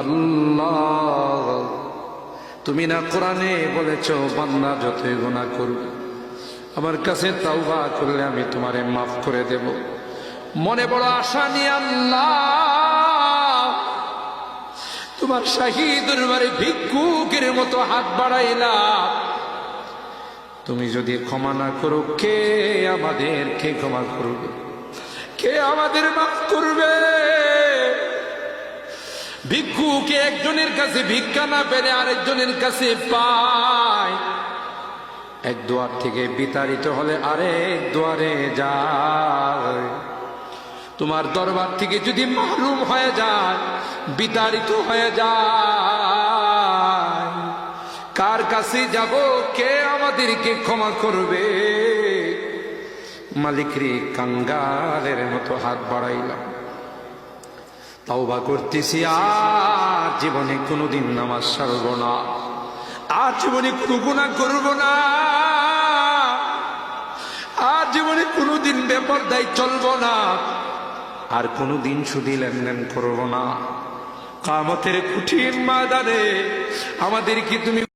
আল্লাহ। তুমি না কোরআনে বলেছ, বান্দা যতই গুনাহ করবে আমার কাছে তাওবা করলে আমি তোমারে মাফ করে দেব। মনে বড় আশা নিয়ে আল্লাহ, তোমার শাহী দরবারে ভিক্ষুকের মতো হাত বাড়াইলাম তুমি যদি ক্ষমা না করো, কে আমাদের কে ক্ষমা করবে? কে আমাদের মাফ করবে? ভিক্ষুকে একজনের কাছে ভিক্ষা না পেলে আরেকজনের কাছে পায়। এক দুয়ার থেকে বিতাড়িত হলে আরেক দুয়ারে যায়। তোমার দরবার থেকে যদি মাহরুম হয়ে যায়, বিতাড়িত হয়ে যায়। কার কাছে যাব, কে আমাদেরকে ক্ষমা করবে? মালিকরি কাঙ্গালের মতো হাত বাড়াইলাম। তাওবা করতেছি, আর জীবনে কোনোদিন নামাজ সারব না। আর জীবনে কোনো গুণা করব না। আর জীবনে কোনোদিন ব্যাপার দায় চলব না। আর কোনোদিন শুধু লেনদেন করব না। কামতের কঠিন আমাদের কি তুমি